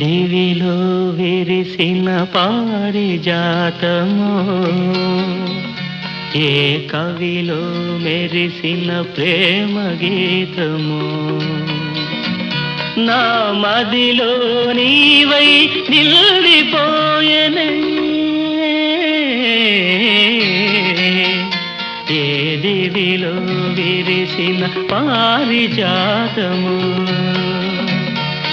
దివిలో విరిసిన పారిజాతము ఏ కవిలో మెరిసిన ప్రేమ గీతము. నా మదిలో నీవై నిల్లిపోయనే ఏ దివిలో విరిసిన పారిజాతము.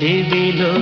ढिबिलो